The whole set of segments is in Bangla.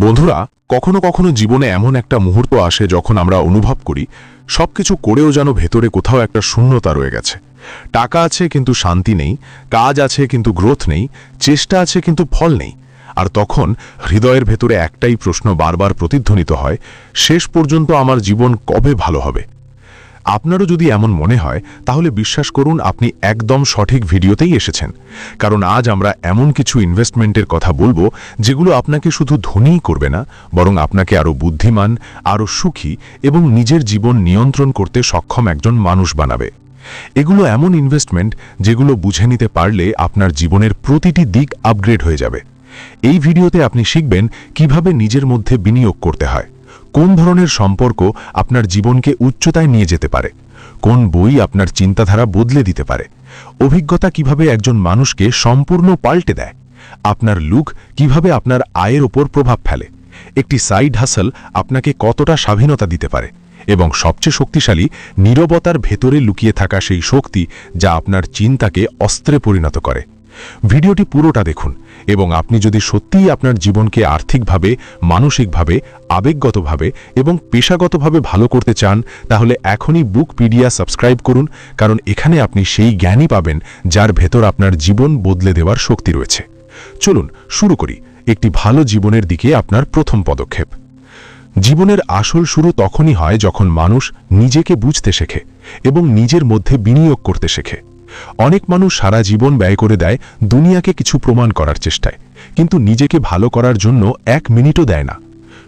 বন্ধুরা, কখনো কখনো জীবনে এমন একটা মুহূর্ত আসে যখন আমরা অনুভব করি, সবকিছু করেও যেন ভেতরে কোথাও একটা শূন্যতা রয়ে গেছে। টাকা আছে কিন্তু শান্তি নেই, কাজ আছে কিন্তু গ্রোথ নেই, চেষ্টা আছে কিন্তু ফল নেই। আর তখন হৃদয়ের ভেতরে একটাই প্রশ্ন বারবার প্রতিধ্বনিত হয়, শেষ পর্যন্ত আমার জীবন কবে ভালো হবে? আপনারও যদি এমন মনে হয়, তাহলে বিশ্বাস করুন আপনি একদম সঠিক ভিডিওতেই এসেছেন। কারণ আজ আমরা এমন কিছু ইনভেস্টমেন্টের কথা বলব, যেগুলো আপনাকে শুধু ধনীই করবে না, বরং আপনাকে আরও বুদ্ধিমান, আরও সুখী এবং নিজের জীবন নিয়ন্ত্রণ করতে সক্ষম একজন মানুষ বানাবে। এগুলো এমন ইনভেস্টমেন্ট যেগুলো বুঝে নিতে পারলে আপনার জীবনের প্রতিটি দিক আপগ্রেড হয়ে যাবে। এই ভিডিওতে আপনি শিখবেন কীভাবে নিজের মধ্যে বিনিয়োগ করতে হয়। কোন ধরনের সম্পর্ক আপনার জীবনকে উচ্চতায় নিয়ে যেতে পারে? কোন বই আপনার চিন্তাধারা বদলে দিতে পারে? অভিজ্ঞতা কীভাবে একজন মানুষকে সম্পূর্ণ পাল্টে দেয়? আপনার লুক কীভাবে আপনার আয়ের ওপর প্রভাব ফেলে? একটি সাইড হাসল আপনাকে কতটা স্বাধীনতা দিতে পারে? এবং সবচেয়ে শক্তিশালী, নীরবতার ভেতরে লুকিয়ে থাকা সেই শক্তি যা আপনার চিন্তাকে অস্ত্রে পরিণত করে। ভিডিওটি পুরোটা দেখুন। এবং আপনি যদি সত্যিই আপনার জীবনকে আর্থিকভাবে, মানসিকভাবে, আবেগগতভাবে এবং পেশাগতভাবে ভালো করতে চান, তাহলে এখনই বুক পিডিয়া সাবস্ক্রাইব করুন, কারণ এখানে আপনি সেই জ্ঞানই পাবেন যার ভেতর আপনার জীবন বদলে দেওয়ার শক্তি রয়েছে। চলুন শুরু করি একটি ভালো জীবনের দিকে আপনার প্রথম পদক্ষেপ। জীবনের আসল শুরু তখনই হয় যখন মানুষ নিজেকে বুঝতে শেখে এবং নিজের মধ্যে বিনিয়োগ করতে শেখে। অনেক মানুষ সারা জীবন ব্যয় করে দেয় দুনিয়াকে কিছু প্রমাণ করার চেষ্টায়। কিন্তু নিজেকে ভালো করার জন্য এক মিনিটও দেয় না।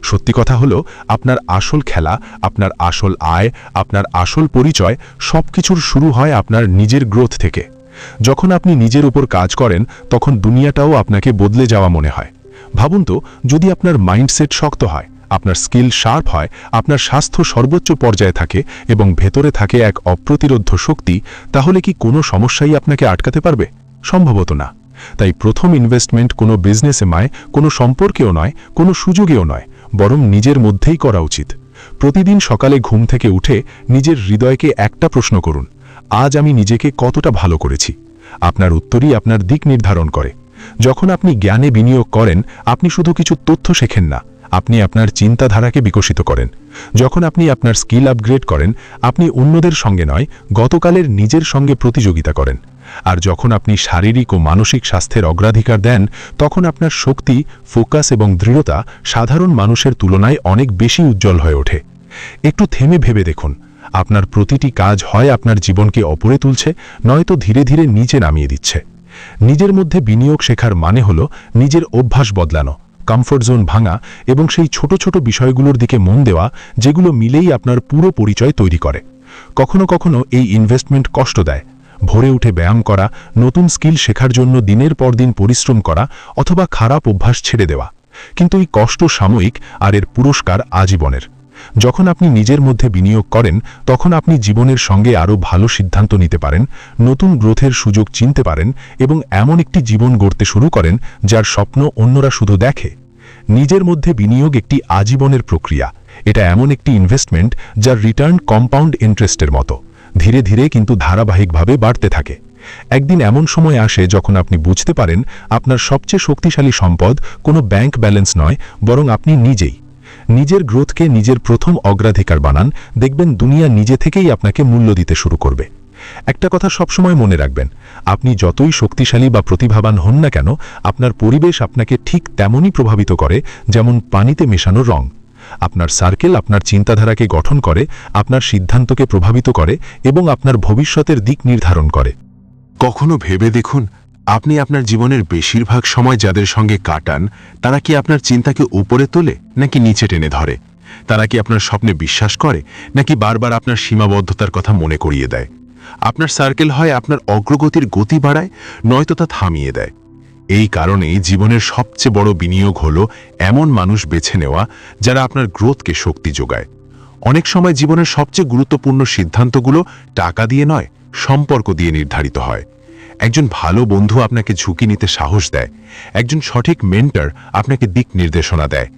সত্যি কথা হলো, আপনার আসল খেলা, আপনার আসল আয়, আপনার আসল পরিচয় সবকিছুর শুরু হয় আপনার নিজের গ্রোথ থেকে। যখন আপনি নিজের উপর কাজ করেন, তখন দুনিয়াটাও আপনাকে বদলে যাওয়া মনে হয়। ভাবুন তো, যদি আপনার মাইন্ডসেট শক্ত হয় আপনার স্কিল শার্প হয়, আপনার স্বাস্থ্য সর্বোচ্চ পর্যায়ে থাকে এবং ভেতরে থাকে এক অপ্রতিরোধ শক্তি, তাহলে কি কোনো সমস্যাই আপনাকে আটকাতে পারবে? সম্ভবত না। তাই প্রথম ইনভেস্টমেন্ট কোনো বিজনেসে নয়, কোনো সম্পর্কেও নয়, কোনো সুযোগেও নয়, বরং নিজের মধ্যেই করা উচিত। প্রতিদিন সকালে ঘুম থেকে উঠে নিজের হৃদয়কে একটা প্রশ্ন করুন, আজ আমি নিজেকে কতটা ভালো করেছি? আপনার উত্তরই আপনার দিক নির্ধারণ করে। যখন আপনি জ্ঞানে বিনিয়োগ করেন, আপনি শুধু কিছু তথ্য শেখেন না আপনি আপনার চিন্তাধারাকে বিকশিত করেন। যখন আপনি আপনার স্কিল আপগ্রেড করেন, আপনি অন্যদের সঙ্গে নয়, গতকালের নিজের সঙ্গে প্রতিযোগিতা করেন। আর যখন আপনি শারীরিক ও মানসিক স্বাস্থ্যের অগ্রাধিকার দেন, তখন আপনার শক্তি, ফোকাস এবং দৃঢ়তা সাধারণ মানুষের তুলনায় অনেক বেশি উজ্জ্বল হয়ে ওঠে। একটু থেমে ভেবে দেখুন, আপনার প্রতিটি কাজ হয় আপনার জীবনকে অপরে তুলছে, নয়তো ধীরে ধীরে নিচে নামিয়ে দিচ্ছে। নিজের মধ্যে বিনিয়োগ শেখার মানে হল নিজের অভ্যাস বদলানো। কমফোর্ট জোন ভাঙা এবং সেই ছোট ছোট বিষয়গুলোর দিকে মন দেওয়া, যেগুলো মিলেই আপনার পুরো পরিচয় তৈরি করে। কখনো কখনো এই ইনভেস্টমেন্ট কষ্ট দেয়। ভোরে উঠে ব্যায়াম করা, নতুন স্কিল শেখার জন্য দিনের পর দিন পরিশ্রম করা অথবা খারাপ অভ্যাস ছেড়ে দেওয়া। কিন্তু এই কষ্ট সাময়িক আর এর পুরস্কার আজীবনের। যখন আপনি নিজের মধ্যে বিনিয়োগ করেন, তখন আপনি জীবনের সঙ্গে আরও ভালো সিদ্ধান্ত নিতে পারেন, নতুন গ্রোথের সুযোগ চিনতে পারেন এবং এমন একটি জীবন গড়তে শুরু করেন যার স্বপ্ন অন্যরা শুধু দেখে। নিজের মধ্যে বিনিয়োগ একটি আজীবনের প্রক্রিয়া। এটা এমন একটি ইনভেস্টমেন্ট যার রিটার্ন কম্পাউন্ড ইন্টারেস্টের মতো। ধীরে ধীরে কিন্তু ধারাবাহিকভাবে বাড়তে থাকে। একদিন এমন সময় আসে যখন আপনি বুঝতে পারেন, আপনার সবচেয়ে শক্তিশালী সম্পদ কোনো ব্যাংক ব্যালেন্স নয়, বরং আপনি নিজেই। নিজের গ্রোথকে নিজের প্রথম অগ্রাধিকার বানান, দেখবেন দুনিয়া নিজে থেকেই আপনাকে মূল্য দিতে শুরু করবে। একটা কথা সবসময় মনে রাখবেন, আপনি যতই শক্তিশালী বা প্রতিভাবান হন না কেন, আপনার পরিবেশ আপনাকে ঠিক তেমনই প্রভাবিত করে, যেমন পানিতে মেশানো রং। আপনার সার্কেল আপনার চিন্তাধারাকে গঠন করে, আপনার সিদ্ধান্তকে প্রভাবিত করে এবং আপনার ভবিষ্যতের দিক নির্ধারণ করে। কখনো ভেবে দেখুন আপনি আপনার জীবনের বেশিরভাগ সময় যাদের সঙ্গে কাটান, তারা কি আপনার চিন্তাকে উপরে তোলে, নাকি নিচে টেনে ধরে? তারা কি আপনার স্বপ্নে বিশ্বাস করে, নাকি বারবার আপনার সীমাবদ্ধতার কথা মনে করিয়ে দেয়? আপনার সার্কেল হয় আপনার অগ্রগতির গতি বাড়ায়, নয়তো তা থামিয়ে দেয়। এই কারণেই জীবনের সবচেয়ে বড় বিনিয়োগ হল এমন মানুষ বেছে নেওয়া, যারা আপনার গ্রোথকে শক্তি যোগায়। অনেক সময় জীবনের সবচেয়ে গুরুত্বপূর্ণ সিদ্ধান্তগুলো টাকা দিয়ে নয়, সম্পর্ক দিয়ে নির্ধারিত হয়। একজন ভালো বন্ধু আপনাকে ঝুঁকি নিতে সাহস দেয়, একজন সঠিক মেন্টার আপনাকে দিক নির্দেশনা দেয়,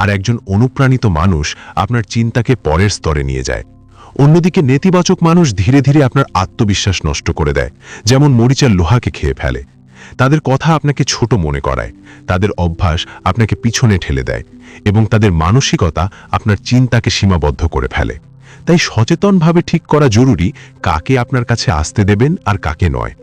আর একজন অনুপ্রাণিত মানুষ আপনার চিন্তাকে পরের স্তরে নিয়ে যায়। অন্যদিকে নেতিবাচক মানুষ ধীরে ধীরে আপনার আত্মবিশ্বাস নষ্ট করে দেয়, যেমন মরিচার লোহাকে খেয়ে ফেলে। তাদের কথা আপনাকে ছোট মনে করায়, তাদের অভ্যাস আপনাকে পিছনে ঠেলে দেয় এবং তাদের মানসিকতা আপনার চিন্তাকে সীমাবদ্ধ করে ফেলে। তাই সচেতনভাবে ঠিক করা জরুরি কাকে আপনার কাছে আসতে দেবেন আর কাকে নয়।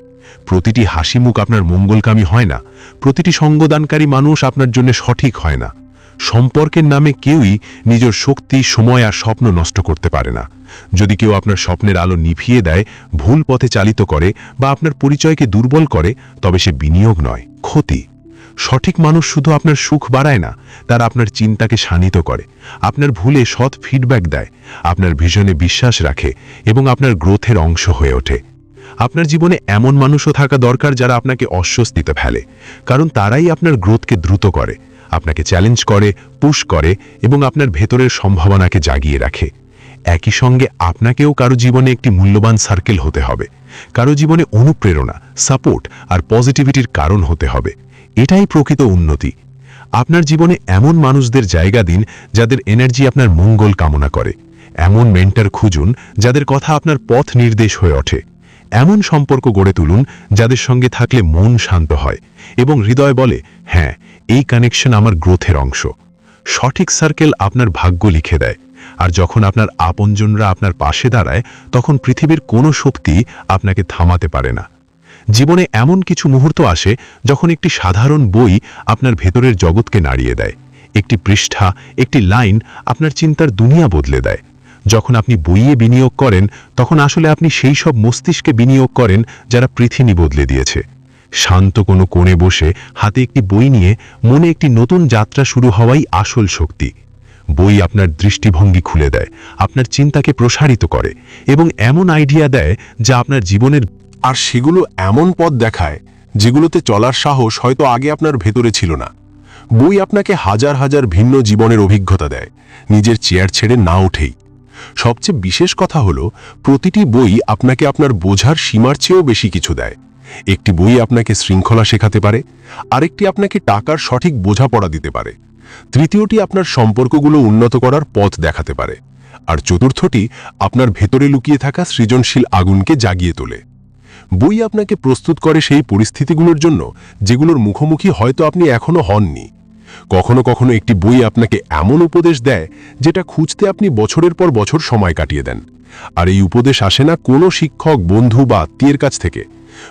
প্রতিটি হাসি মুখ আপনার মঙ্গলকামী হয় না। প্রতিটি সঙ্গদানকারী মানুষ আপনার জন্য সঠিক হয় না। সম্পর্কের নামে কেউই নিজের শক্তি, সময় আর স্বপ্ন নষ্ট করতে পারে না। যদি কেউ আপনার স্বপ্নের আলো নিভিয়ে দেয়, ভুল পথে চালিত করে বা আপনার পরিচয়কে দুর্বল করে, তবে সে বিনিয়োগ নয়, ক্ষতি। সঠিক মানুষ শুধু আপনার সুখ বাড়ায় না, তারা আপনার চিন্তাকে শানিত করে। আপনার ভুলে সৎ ফিডব্যাক দেয়, আপনার ভিশনে বিশ্বাস রাখে এবং আপনার গ্রোথের অংশ হয়ে ওঠে। আপনার জীবনে এমন মানুষও থাকা দরকার যারা আপনাকে অস্বস্তিতে ফেলে। কারণ তারাই আপনার গ্রোথকে দ্রুত করে, আপনাকে চ্যালেঞ্জ করে পুশ করে এবং আপনার ভেতরের সম্ভাবনাকে জাগিয়ে রাখে। একই সঙ্গে আপনাকেও কারও জীবনে একটি মূল্যবান সার্কেল হতে হবে। কারও জীবনে অনুপ্রেরণা সাপোর্ট আর পজিটিভিটির কারণ হতে হবে। এটাই প্রকৃত উন্নতি। আপনার জীবনে এমন মানুষদের জায়গা দিন যাদের এনার্জি আপনার মঙ্গল কামনা করে। এমন মেন্টার খুঁজুন যাদের কথা আপনার পথ নির্দেশ হয়ে ওঠে। এমন সম্পর্ক গড়ে তুলুন যাদের সঙ্গে থাকলে মন শান্ত হয় এবং হৃদয় বলে হ্যাঁ এই কানেকশন আমার গ্রোথের অংশ। সঠিক সার্কেল আপনার ভাগ্য লিখে দেয়। আর যখন আপনার আপনজনরা আপনার পাশে দাঁড়ায়, তখন পৃথিবীর কোনো শক্তি আপনাকে থামাতে পারে না। জীবনে এমন কিছু মুহূর্ত আসে যখন একটি সাধারণ বই আপনার ভেতরের জগৎকে নাড়িয়ে দেয়। একটি পৃষ্ঠা, একটি লাইন আপনার চিন্তার দুনিয়া বদলে দেয়। যখন আপনি বইয়ে বিনিয়োগ করেন, তখন আসলে আপনি সেই সব মস্তিষ্কে বিনিয়োগ করেন যারা পৃথিবী বদলে দিয়েছে। শান্ত কোনো কোণে বসে হাতে একটি বই নিয়ে মনে একটি নতুন যাত্রা শুরু হওয়াই আসল শক্তি। বই আপনার দৃষ্টিভঙ্গি খুলে দেয়, আপনার চিন্তাকে প্রসারিত করে এবং এমন আইডিয়া দেয় যা আপনার জীবনের আর সেগুলো এমন পথ দেখায় যেগুলোতে চলার সাহস হয়তো আগে আপনার ভেতরে ছিল না। বই আপনাকে হাজার হাজার ভিন্ন জীবনের অভিজ্ঞতা দেয়, নিজের চেয়ার ছেড়ে না উঠেই। সবচেয়ে বিশেষ কথা হলো, প্রতিটি বই আপনাকে আপনার বোঝার সীমার চেয়েও বেশি কিছু দেয়। একটি বই আপনাকে শৃঙ্খলা শেখাতে পারে, আরেকটি আপনাকে টাকার সঠিক বোঝাপড়া দিতে পারে। তৃতীয়টি আপনার সম্পর্কগুলো উন্নত করার পথ দেখাতে পারে। আর চতুর্থটি আপনার ভেতরে লুকিয়ে থাকা সৃজনশীল আগুনকে জাগিয়ে তোলে। বই আপনাকে প্রস্তুত করে সেই পরিস্থিতিগুলোর জন্য, যেগুলোর মুখোমুখি হয়তো আপনি এখনও হননি। কখনো কখনো একটি বই আপনাকে এমন উপদেশ দেয় যেটা খুঁজতে আপনি বছরের পর বছর সময় কাটিয়ে দেন। আর এই উপদেশ আসে না কোনো শিক্ষক, বন্ধু বা আত্মীয়ের কাছ থেকে।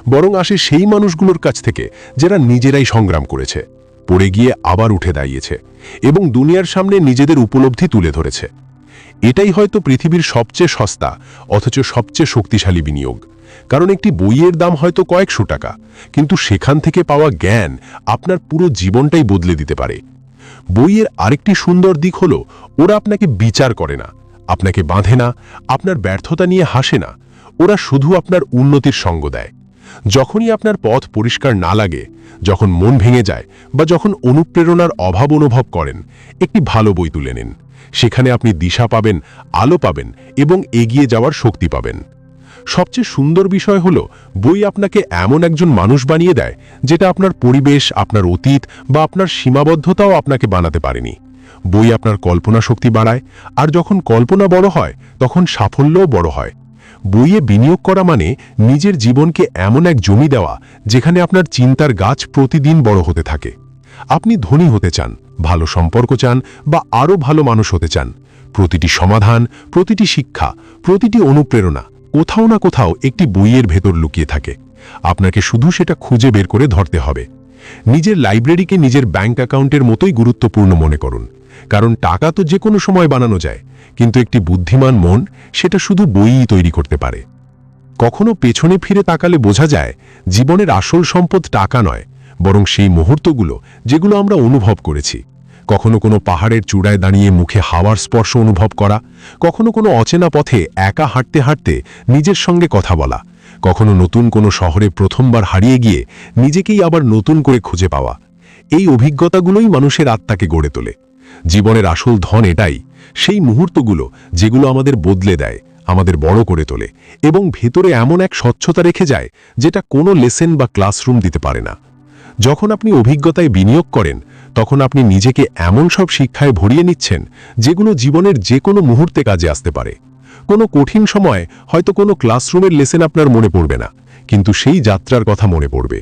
বরং আসে সেই মানুষগুলোর কাছ থেকে যারা নিজেরাই সংগ্রাম করেছে, পড়ে গিয়ে আবার উঠে দাঁড়িয়েছে এবং দুনিয়ার সামনে নিজেদের উপলব্ধি তুলে ধরেছে। এটাই হয়তো পৃথিবীর সবচেয়ে সস্তা, অথচ সবচেয়ে শক্তিশালী বিনিয়োগ। কারণ একটি বইয়ের দাম হয়তো কয়েকশো টাকা, কিন্তু সেখান থেকে পাওয়া জ্ঞান আপনার পুরো জীবনটাই বদলে দিতে পারে। বইয়ের আরেকটি সুন্দর দিক হলো, ওরা আপনাকে বিচার করে না, আপনাকে বাঁধে না, আপনার ব্যর্থতা নিয়ে হাসে না, ওরা শুধু আপনার উন্নতির সঙ্গ দেয়। যখনই আপনার পথ পরিষ্কার না লাগে, যখন মন ভেঙে যায় বা যখন অনুপ্রেরণার অভাব অনুভব করেন, একটি ভালো বই তুলে নিন। সেখানে আপনি দিশা পাবেন, আলো পাবেন এবং এগিয়ে যাওয়ার শক্তি পাবেন। সবচেয়ে সুন্দর বিষয় হলো, বই আপনাকে এমন একজন মানুষ বানিয়ে দেয়, যেটা আপনার পরিবেশ, আপনার অতীত বা আপনার সীমাবদ্ধতাও আপনাকে বানাতে পারেনি। বই আপনার কল্পনা শক্তি বাড়ায়, আর যখন কল্পনা বড় হয়, তখন সাফল্যও বড় হয়। বইয়ে বিনিয়োগ করা মানে নিজের জীবনকে এমন এক জমি দেওয়া, যেখানে আপনার চিন্তার গাছ প্রতিদিন বড় হতে থাকে। আপনি ধনী হতে চান ভালো সম্পর্ক চান বা আরও ভালো মানুষ হতে চান। প্রতিটি সমাধান, প্রতিটি শিক্ষা, প্রতিটি অনুপ্রেরণা কোথাও না কোথাও একটি বইয়ের ভেতর লুকিয়ে থাকে। আপনাকে শুধু সেটা খুঁজে বের করে ধরতে হবে। নিজের লাইব্রেরিকে নিজের ব্যাংক অ্যাকাউন্টের মতোই গুরুত্বপূর্ণ মনে করুন। কারণ টাকা তো যে কোনো সময় বানানো যায়, কিন্তু একটি বুদ্ধিমান মন সেটা শুধু বইই তৈরি করতে পারে। কখনো পেছনে ফিরে তাকালে বোঝা যায়, জীবনের আসল সম্পদ টাকা নয় বরং সেই মুহূর্তগুলো যেগুলো আমরা অনুভব করেছি। কখনো কোনো পাহাড়ের চূড়ায় দাঁড়িয়ে মুখে হাওয়ার স্পর্শ অনুভব করা, কখনো কোনো অচেনা পথে একা হাঁটতে হাঁটতে নিজের সঙ্গে কথা বলা, কখনো নতুন কোনো শহরে প্রথমবার হারিয়ে গিয়ে নিজেকেই আবার নতুন করে খুঁজে পাওয়া, এই অভিজ্ঞতাগুলোই মানুষের আত্মাকে গড়ে তোলে। জীবনের আসল ধন এটাই, সেই মুহূর্তগুলো যেগুলো আমাদের বদলে দেয়, আমাদের বড় করে তোলে এবং ভেতরে এমন এক স্বচ্ছতা রেখে যায় যেটা কোনো লেসেন বা ক্লাসরুম দিতে পারে না। যখন আপনি অভিজ্ঞতায় বিনিয়োগ করেন, তখন আপনি নিজেকে এমন সব শিক্ষায় ভরিয়ে নিচ্ছেন, যেগুলো জীবনের যে কোনো মুহূর্তে কাজে আসতে পারে। কোনো কঠিন সময় হয়তো কোনো ক্লাসরুমের লেসেন আপনার মনে পড়বে না, কিন্তু সেই যাত্রার কথা মনে পড়বে।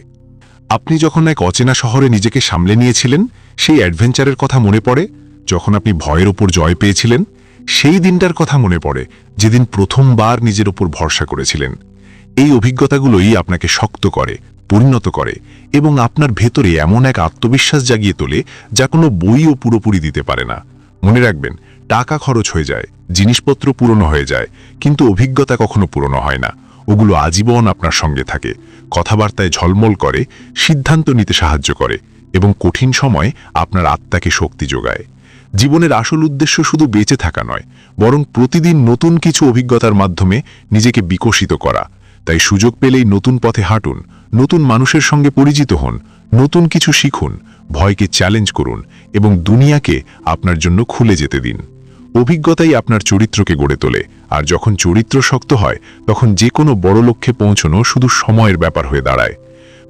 আপনি যখন এক অচেনা শহরে নিজেকে সামলে নিয়েছিলেন, সেই অ্যাডভেঞ্চারের কথা মনে পড়ে, যখন আপনি ভয়ের ওপর জয় পেয়েছিলেন, সেই দিনটার কথা মনে পড়ে, যেদিন প্রথমবার নিজের ওপর ভরসা করেছিলেন। এই অভিজ্ঞতাগুলোই আপনাকে শক্ত করে পরিণত করে এবং আপনার ভেতরে এমন এক আত্মবিশ্বাস জাগিয়ে তোলে যা কোনো বইও পুরোপুরি দিতে পারে না। মনে রাখবেন, টাকা খরচ হয়ে যায়, জিনিসপত্র পুরনো হয়ে যায়, কিন্তু অভিজ্ঞতা কখনো পুরনো হয় না। ওগুলো আজীবন আপনার সঙ্গে থাকে, কথাবার্তায় ঝলমল করে, সিদ্ধান্ত নিতে সাহায্য করে এবং কঠিন সময় আপনার আত্মাকে শক্তি যোগায়। জীবনের আসল উদ্দেশ্য শুধু বেঁচে থাকা নয়, বরং প্রতিদিন নতুন কিছু অভিজ্ঞতার মাধ্যমে নিজেকে বিকশিত করা। তাই সুযোগ পেলেই নতুন পথে হাঁটুন নতুন মানুষের সঙ্গে পরিচিত হন, নতুন কিছু শিখুন, ভয়কে চ্যালেঞ্জ করুন এবং দুনিয়াকে আপনার জন্য খুলে যেতে দিন। অভিজ্ঞতাই আপনার চরিত্রকে গড়ে তোলে, আর যখন চরিত্র শক্ত হয়, তখন যে কোনো বড় লক্ষ্যে পৌঁছানো শুধু সময়ের ব্যাপার হয়ে দাঁড়ায়।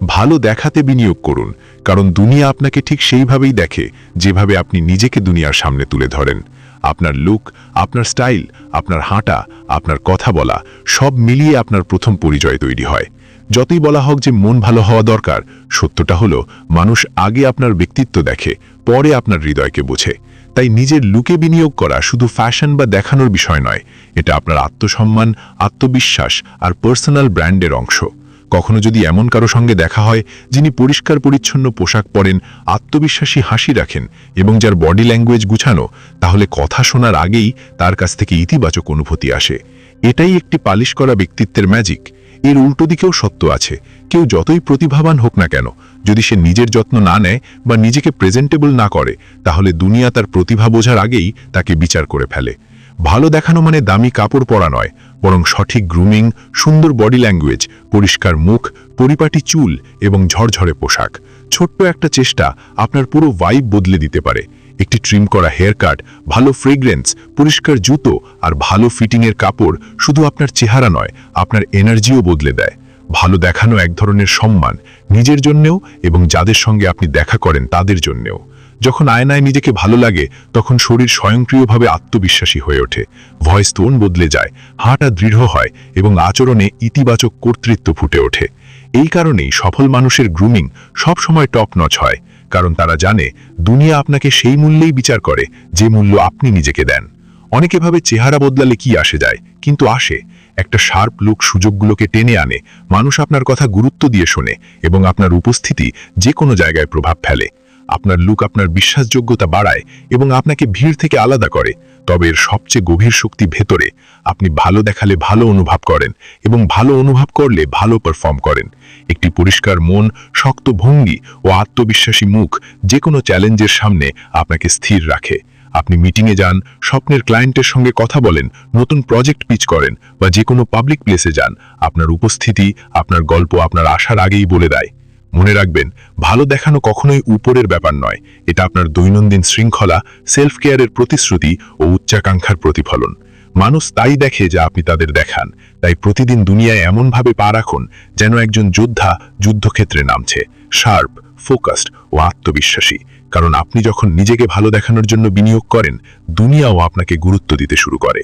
ভালো দেখাতে বিনিয়োগ করুন, কারণ দুনিয়া আপনাকে ঠিক সেইভাবেই দেখে, যেভাবে আপনি নিজেকে দুনিয়ার সামনে তুলে ধরেন। আপনার লুক আপনার স্টাইল আপনার হাঁটা, আপনার কথা বলা, সব মিলিয়ে আপনার প্রথম পরিচয় তৈরি হয়। যতই বলা হোক যে মন ভালো হওয়া দরকার, সত্যটা হলো মানুষ আগে আপনার ব্যক্তিত্ব দেখে, পরে আপনার হৃদয়কে বোঝে। তাই নিজের লুকে বিনিয়োগ করা শুধু ফ্যাশন বা দেখানোর বিষয় নয়, এটা আপনার আত্মসম্মান, আত্মবিশ্বাস আর পার্সোনাল ব্র্যান্ডের অংশ। কখনো যদি এমন কারও সঙ্গে দেখা হয় যিনি পরিষ্কার, পরিচ্ছন্ন পোশাক পরেন, আত্মবিশ্বাসী হাসি রাখেন এবং যার বডি ল্যাঙ্গুয়েজ গুছানো, তাহলে কথা শোনার আগেই তার কাছ থেকে ইতিবাচক অনুভূতি আসে। এটাই একটি পালিশ করা ব্যক্তিত্বের ম্যাজিক। এর উল্টো দিকেও সত্য আছে। কেউ যতই প্রতিভাবান হোক না কেন, যদি সে নিজের যত্ন না নেয় বা নিজেকে প্রেজেন্টেবল না করে, তাহলে দুনিয়া তার প্রতিভা বোঝার আগেই তাকে বিচার করে ফেলে। ভালো দেখানো মানে দামি কাপড় পরা নয়, বরং সঠিক গ্রুমিং সুন্দর বডি ল্যাঙ্গুয়েজ পরিষ্কার মুখ, পরিপাটি চুল এবং ঝরঝরে পোশাক। ছোট্ট একটা চেষ্টা আপনার পুরো ভাইব বদলে দিতে পারে। একটি ট্রিম করা হেয়ার কাট ভালো ফ্রেগ্রেন্স পরিষ্কার জুতো আর ভালো ফিটিংয়ের কাপড় শুধু আপনার চেহারা নয়, আপনার এনার্জিও বদলে দেয়। ভালো দেখানো এক ধরনের সম্মান, নিজের জন্যেও এবং যাদের সঙ্গে আপনি দেখা করেন তাদের জন্যেও। যখন আয়নায় নিজেকে ভালো লাগে, তখন শরীর স্বয়ংক্রিয়ভাবে আত্মবিশ্বাসী হয়ে ওঠে। ভয়েস টোন বদলে যায়, হাঁটা দৃঢ় হয় এবং আচরণে ইতিবাচক কর্তৃত্ব ফুটে ওঠে। এই কারণেই সফল মানুষের গ্রুমিং সবসময় টপ নচ হয়। কারণ তারা জানে দুনিয়া আপনাকে সেই মূল্যেই বিচার করে যে মূল্য আপনি নিজেকে দেন। অনেকে ভাবে চেহারা বদলালে কি আসে যায়, কিন্তু আসে। একটা শার্প লুক সুযোগগুলোকে টেনে আনে, মানুষ আপনার কথা গুরুত্ব দিয়ে শোনে এবং আপনার উপস্থিতি যে কোনো জায়গায় প্রভাব ফেলে। আপনার লুক আপনার বিশ্বাসযোগ্যতা বাড়ায় এবং আপনাকে ভিড় থেকে আলাদা করে। তবে এর সবচেয়ে গভীর শক্তি ভেতরে আপনি ভালো দেখালে ভালো অনুভব করেন এবং ভালো অনুভব করলে ভালো পারফর্ম করেন। একটি পরিষ্কার মন, শক্ত ভঙ্গি ও আত্মবিশ্বাসী মুখ যে কোনো চ্যালেঞ্জের সামনে আপনাকে স্থির রাখে। আপনি মিটিংয়ে যান, স্বপ্নের ক্লায়েন্টের সঙ্গে কথা বলেন, নতুন প্রজেক্ট পিচ করেন বা যে কোনো পাবলিক প্লেসে যান। আপনার উপস্থিতি, আপনার গল্প আপনার আসার আগেই বলে দেয়। মনে রাখবেন, ভালো দেখানো কখনোই উপরের ব্যাপার নয়। এটা আপনার দৈনন্দিন শৃঙ্খলা সেলফ কেয়ারের প্রতিশ্রুতি ও উচ্চাকাঙ্ক্ষার প্রতিফলন। মানুষ তাই দেখে যা আপনি তাদের দেখান। তাই প্রতিদিন দুনিয়ায় এমনভাবে পা রাখুন যেন একজন যোদ্ধা যুদ্ধক্ষেত্রে নামছে। শার্প, ফোকাসড ও আত্মবিশ্বাসী। কারণ আপনি যখন নিজেকে ভালো দেখানোর জন্য বিনিয়োগ করেন, দুনিয়াও আপনাকে গুরুত্ব দিতে শুরু করে।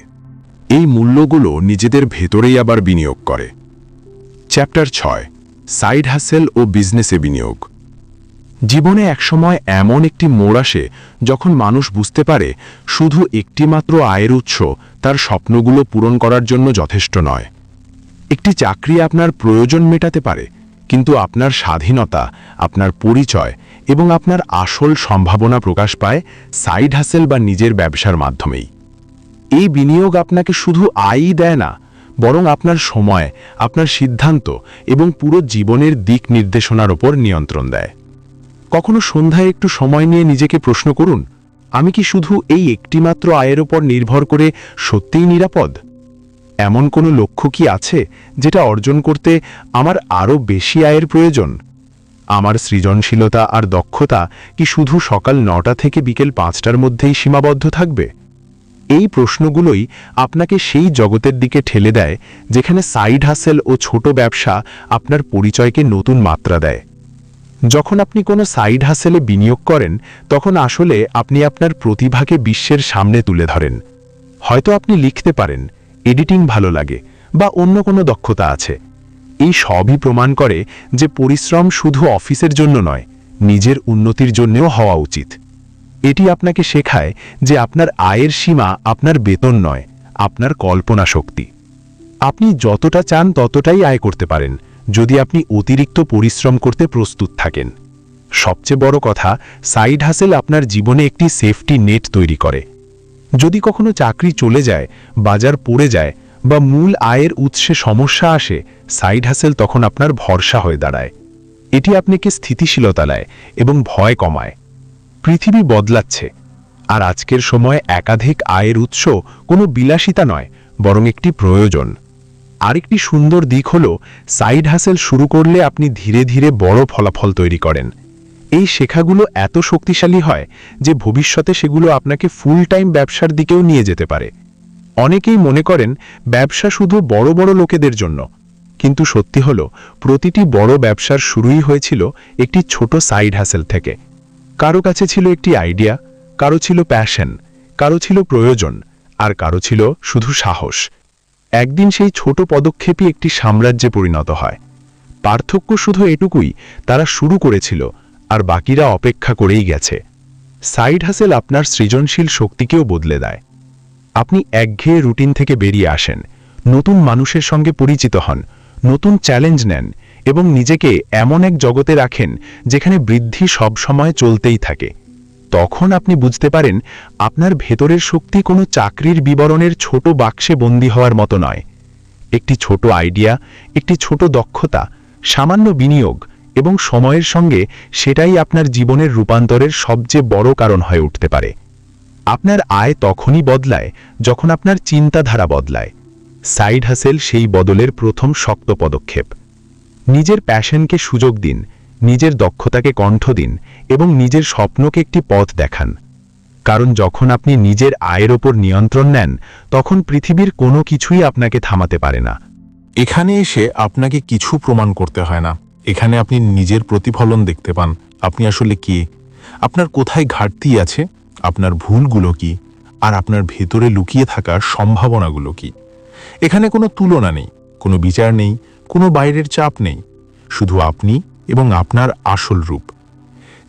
এই মূল্যগুলো নিজেদের ভেতরেই আবার বিনিয়োগ করে। চ্যাপ্টার ছয় সাইড হাসেল ও বিজনেসে বিনিয়োগ। জীবনে একসময় এমন একটি মোড় আসে যখন মানুষ বুঝতে পারে শুধু একটিমাত্র আয়ের উৎস তার স্বপ্নগুলো পূরণ করার জন্য যথেষ্ট নয়। একটি চাকরি আপনার প্রয়োজন মেটাতে পারে, কিন্তু আপনার স্বাধীনতা, আপনার পরিচয় এবং আপনার আসল সম্ভাবনা প্রকাশ পায় সাইড হাসেল বা নিজের ব্যবসার মাধ্যমেই। এই বিনিয়োগ আপনাকে শুধু আয়ই দেয় না বরং আপনার সময়, আপনার সিদ্ধান্ত এবং পুরো জীবনের দিক নির্দেশনার ওপর নিয়ন্ত্রণ দেয়। কখনো সন্ধ্যায় একটু সময় নিয়ে নিজেকে প্রশ্ন করুন, আমি কি শুধু এই একটিমাত্র আয়ের ওপর নির্ভর করে সত্যিই নিরাপদ? এমন কোনো লক্ষ্য কি আছে যেটা অর্জন করতে আমার আরও বেশি আয়ের প্রয়োজন? আমার সৃজনশীলতা আর দক্ষতা কি শুধু সকাল নটা থেকে বিকেল পাঁচটার মধ্যেই সীমাবদ্ধ থাকবে? এই প্রশ্নগুলোই আপনাকে সেই জগতের দিকে ঠেলে দেয়, যেখানে সাইড হাসেল ও ছোট ব্যবসা আপনার পরিচয়কে নতুন মাত্রা দেয়। যখন আপনি কোনো সাইড হাসেলে বিনিয়োগ করেন, তখন আসলে আপনি আপনার প্রতিভাকে বিশ্বের সামনে তুলে ধরেন। হয়তো আপনি লিখতে পারেন, এডিটিং ভালো লাগে বা অন্য কোনো দক্ষতা আছে। এই সবই প্রমাণ করে যে পরিশ্রম শুধু অফিসের জন্য নয়, নিজের উন্নতির জন্যও হওয়া উচিত। এটি আপনাকে শেখায় যে আপনার আয়ের সীমা আপনার বেতন নয়, আপনার কল্পনা শক্তি। আপনি যতটা চান ততটাই আয় করতে পারেন, যদি আপনি অতিরিক্ত পরিশ্রম করতে প্রস্তুত থাকেন। সবচেয়ে বড় কথা, সাইড হাসেল আপনার জীবনে একটি সেফটি নেট তৈরি করে। যদি কখনো চাকরি চলে যায়, বাজার পড়ে যায় বা মূল আয়ের উৎসে সমস্যা আসে, সাইড হাসেল তখন আপনার ভরসা হয়ে দাঁড়ায়। এটি আপনাকে স্থিতিশীলতা দেয় এবং ভয় কমায়। পৃথিবী বদলাচ্ছে। আর আজকের সময় একাধিক আয়ের উৎস কোনো বিলাসিতা নয়, বরং একটি প্রয়োজন। আরেকটি সুন্দর দিক হল, সাইড হাসেল শুরু করলে আপনি ধীরে ধীরে বড় ফলাফল তৈরি করেন। এই শেখাগুলো এত শক্তিশালী হয় যে ভবিষ্যতে সেগুলো আপনাকে ফুল টাইম ব্যবসার দিকেও নিয়ে যেতে পারে। অনেকেই মনে করেন, ব্যবসা শুধু বড় বড় লোকেদের জন্য। কিন্তু সত্যি হল, প্রতিটি বড় ব্যবসার শুরুই হয়েছিল একটি ছোট সাইড হাসেল থেকে। কারও কাছে ছিল একটি আইডিয়া কারও ছিল প্যাশন কারও ছিল প্রয়োজন, আর কারও ছিল শুধু সাহস। একদিন সেই ছোট পদক্ষেপই একটি সাম্রাজ্যে পরিণত হয়। পার্থক্য শুধু এটুকুই, তারা শুরু করেছিল, আর বাকিরা অপেক্ষা করেই গেছে। সাইড হাসেল আপনার সৃজনশীল শক্তিকেও বদলে দেয়। আপনি একঘেয়ে রুটিন থেকে বেরিয়ে আসেন, নতুন মানুষের সঙ্গে পরিচিত হন, নতুন চ্যালেঞ্জ নেন এবং নিজেকে এমন এক জগতে রাখেন যেখানে বৃদ্ধি সবসময় চলতেই থাকে। তখন আপনি বুঝতে পারেন, আপনার ভেতরের শক্তি কোনো চাকরির বিবরণের ছোট বাক্সে বন্দী হওয়ার মতো নয়। একটি ছোট আইডিয়া, একটি ছোট দক্ষতা, সামান্য বিনিয়োগ এবং সময়ের সঙ্গে সেটাই আপনার জীবনের রূপান্তরের সবচেয়ে বড় কারণ হয়ে উঠতে পারে। আপনার আয় তখনই বদলায় যখন আপনার চিন্তাধারা বদলায়। সাইড হাসেল সেই বদলের প্রথম শক্ত পদক্ষেপ। নিজের প্যাশনকে সুযোগ দিন, নিজের দক্ষতাকে কণ্ঠ দিন এবং নিজের স্বপ্নকে একটি পথ দেখান। কারণ যখন আপনি নিজের আয়ের ওপর নিয়ন্ত্রণ নেন, তখন পৃথিবীর কোনো কিছুই আপনাকে থামাতে পারে না। এখানে এসে আপনাকে কিছু প্রমাণ করতে হয় না। এখানে আপনি নিজের প্রতিফলন দেখতে পান। আপনি আসলে কি? আপনার কোথায় ঘাটতি আছে? আপনার ভুলগুলো কি? আর আপনার ভেতরে লুকিয়ে থাকা সম্ভাবনাগুলো কি? এখানে কোনো তুলনা নেই, কোনো বিচার নেই কোনো বাইরের চাপ নেই, শুধু আপনি এবং আপনার আসল রূপ।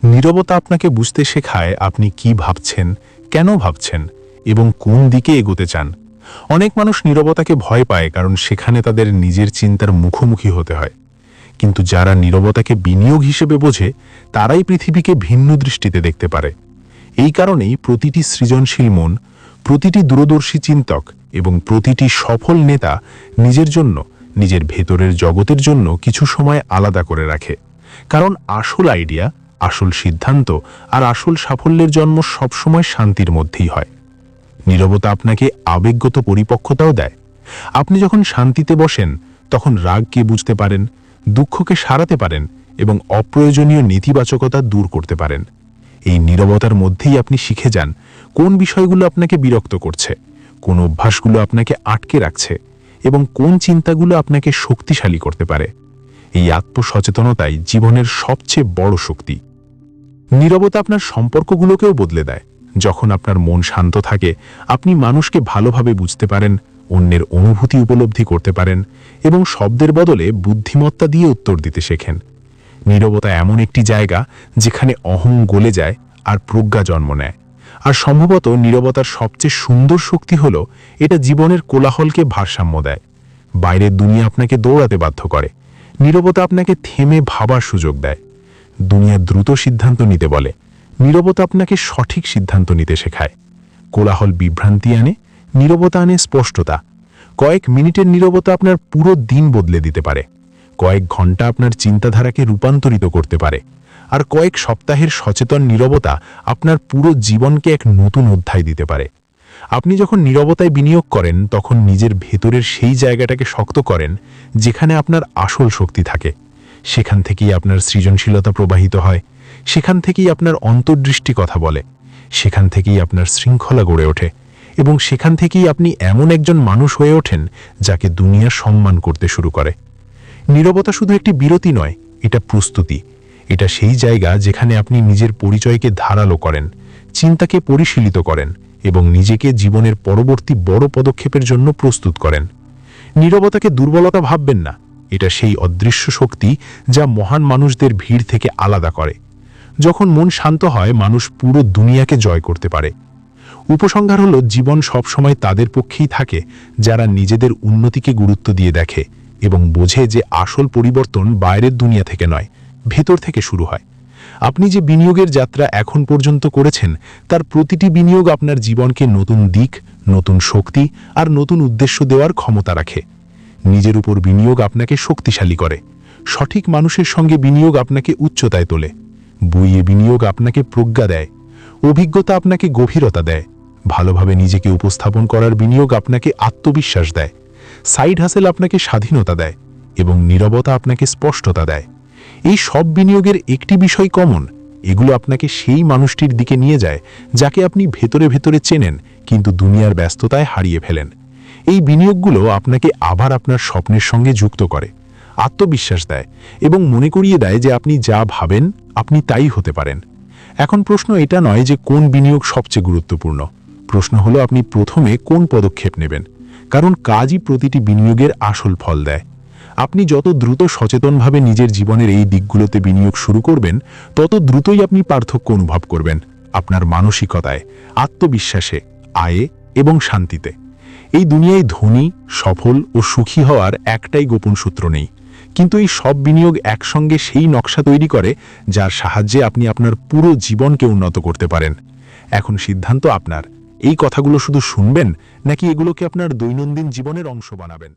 নীরবতা আপনাকে বুঝতে শেখায় আপনি কি ভাবছেন, কেন ভাবছেন এবং কোন দিকে এগোতে চান। অনেক মানুষ নীরবতাকে ভয় পায় কারণ সেখানে তাদের নিজের চিন্তার মুখোমুখি হতে হয়। কিন্তু যারা নীরবতাকে বিনিয়োগ হিসেবে বোঝে, তারাই পৃথিবীকে ভিন্ন দৃষ্টিতে দেখতে পারে। এই কারণেই প্রতিটি সৃজনশীল মন, প্রতিটি দূরদর্শী চিন্তক এবং প্রতিটি সফল নেতা নিজের জন্য নিজের ভেতরের জগতের জন্য কিছু সময় আলাদা করে রাখে। কারণ আসল আইডিয়া, আসল সিদ্ধান্ত আর আসল সাফল্যের জন্ম সবসময় শান্তির মধ্যেই হয়। নীরবতা আপনাকে আবেগগত পরিপক্কতাও দেয়। আপনি যখন শান্তিতে বসেন, তখন রাগকে বুঝতে পারেন, দুঃখকে সারাতে পারেন এবং অপ্রয়োজনীয় নেতিবাচকতা দূর করতে পারেন। এই নীরবতার মধ্যেই আপনি শিখে যান কোন বিষয়গুলো আপনাকে বিরক্ত করছে, কোন অভ্যাসগুলো আপনাকে আটকে রাখছে এবং কোন চিন্তাগুলো আপনাকে শক্তিশালী করতে পারে? এই আত্মসচেতনতাই জীবনের সবচেয়ে বড় শক্তি। নীরবতা আপনার সম্পর্কগুলোকেও বদলে দেয়। যখন আপনার মন শান্ত থাকে, আপনি মানুষকে ভালোভাবে বুঝতে পারেন, অন্যের অনুভূতি উপলব্ধি করতে পারেন এবং শব্দের বদলে বুদ্ধিমত্তা দিয়ে উত্তর দিতে শেখেন। নীরবতা এমন একটি জায়গা যেখানে অহং গলে যায় আর প্রজ্ঞা জন্ম নেয়। আর সম্ভবত নীরবতার সবচেয়ে সুন্দর শক্তি হল, এটা জীবনের কোলাহলকে ভারসাম্য দেয়। বাইরের দুনিয়া আপনাকে দৌড়াতে বাধ্য করে। নীরবতা আপনাকে থেমে ভাবার সুযোগ দেয়। দুনিয়া দ্রুত সিদ্ধান্ত নিতে বলে। নীরবতা আপনাকে সঠিক সিদ্ধান্ত নিতে শেখায়। কোলাহল বিভ্রান্তি আনে, নীরবতা আনে স্পষ্টতা। কয়েক মিনিটের নীরবতা আপনার পুরো দিন বদলে দিতে পারে। কয়েক ঘণ্টা আপনার চিন্তাধারাকে রূপান্তরিত করতে পারে। আর কয়েক সপ্তাহের সচেতন নীরবতা আপনার পুরো জীবনকে এক নতুন অধ্যায় দিতে পারে। আপনি যখন নীরবতায় বিনিয়োগ করেন, তখন নিজের ভেতরের সেই জায়গাটাকে শক্ত করেন, যেখানে আপনার আসল শক্তি থাকে। সেখান থেকেই আপনার সৃজনশীলতা প্রবাহিত হয়। সেখান থেকেই আপনার অন্তর্দৃষ্টি কথা বলে। সেখান থেকেই আপনার শৃঙ্খলা গড়ে ওঠে। এবং সেখান থেকেই আপনি এমন একজন মানুষ হয়ে ওঠেন, যাকে দুনিয়া সম্মান করতে শুরু করে। নীরবতা শুধু একটি বিরতি নয়, এটা প্রস্তুতি। এটা সেই জায়গা যেখানে আপনি নিজের পরিচয়কে ধারালো করেন, চিন্তাকে পরিশীলিত করেন এবং নিজেকে জীবনের পরবর্তী বড় পদক্ষেপের জন্য প্রস্তুত করেন। নীরবতাকে দুর্বলতা ভাববেন না, এটা সেই অদৃশ্য শক্তি যা মহান মানুষদের ভিড় থেকে আলাদা করে। যখন মন শান্ত হয়, মানুষ পুরো দুনিয়াকে জয় করতে পারে। উপসংহার হল, জীবন সবসময় তাদের পক্ষেই থাকে, যারা নিজেদের উন্নতিকে গুরুত্ব দিয়ে দেখে এবং বোঝে যে আসল পরিবর্তন বাইরের দুনিয়া থেকে নয়। ভেতর থেকে শুরু হয়। আপনি যে বিনিয়োগের যাত্রা এখন পর্যন্ত করেছেন, তার প্রতিটি বিনিয়োগ আপনার জীবনকে নতুন দিক, নতুন শক্তি আর নতুন উদ্দেশ্য দেওয়ার ক্ষমতা রাখে। নিজের উপর বিনিয়োগ আপনাকে শক্তিশালী করে। সঠিক মানুষের সঙ্গে বিনিয়োগ আপনাকে উচ্চতায় তোলে। বইয়ে বিনিয়োগ আপনাকে প্রজ্ঞা দেয়। অভিজ্ঞতা আপনাকে গভীরতা দেয়। ভালোভাবে নিজেকে উপস্থাপন করার বিনিয়োগ আপনাকে আত্মবিশ্বাস দেয়। সাইড হাসেল আপনাকে স্বাধীনতা দেয় এবং নীরবতা আপনাকে স্পষ্টতা দেয়। এই সব বিনিয়োগের একটি বিষয় কমন, এগুলো আপনাকে সেই মানুষটির দিকে নিয়ে যায়, যাকে আপনি ভেতরে ভেতরে চেনেন, কিন্তু দুনিয়ার ব্যস্ততায় হারিয়ে ফেলেন। এই বিনিয়োগগুলো আপনাকে আবার আপনার স্বপ্নের সঙ্গে যুক্ত করে, আত্মবিশ্বাস দেয় এবং মনে করিয়ে দেয় যে আপনি যা ভাবেন, আপনি তাই হতে পারেন। এখন প্রশ্ন এটা নয় যে কোন বিনিয়োগ সবচেয়ে গুরুত্বপূর্ণ। প্রশ্ন হলো আপনি প্রথমে কোন পদক্ষেপ নেবেন, কারণ কাজই প্রতিটি বিনিয়োগের আসল ফল দেয়। আপনি যত দ্রুত সচেতনভাবে নিজের জীবনের এই দিকগুলোতে বিনিয়োগ শুরু করবেন, তত দ্রুতই আপনি পার্থক্য অনুভব করবেন আপনার মানসিকতায়, আত্মবিশ্বাসে, আয়ে এবং শান্তিতে। এই দুনিয়ায় ধনী, সফল ও সুখী হওয়ার একটাই গোপন সূত্র নেই। কিন্তু এই সব বিনিয়োগ একসঙ্গে সেই নকশা তৈরি করে যার সাহায্যে আপনি আপনার পুরো জীবনকে উন্নত করতে পারেন। এখন সিদ্ধান্ত আপনার। এই কথাগুলো শুধু শুনবেন নাকি এগুলোকে আপনার দৈনন্দিন জীবনের অংশ বানাবেন?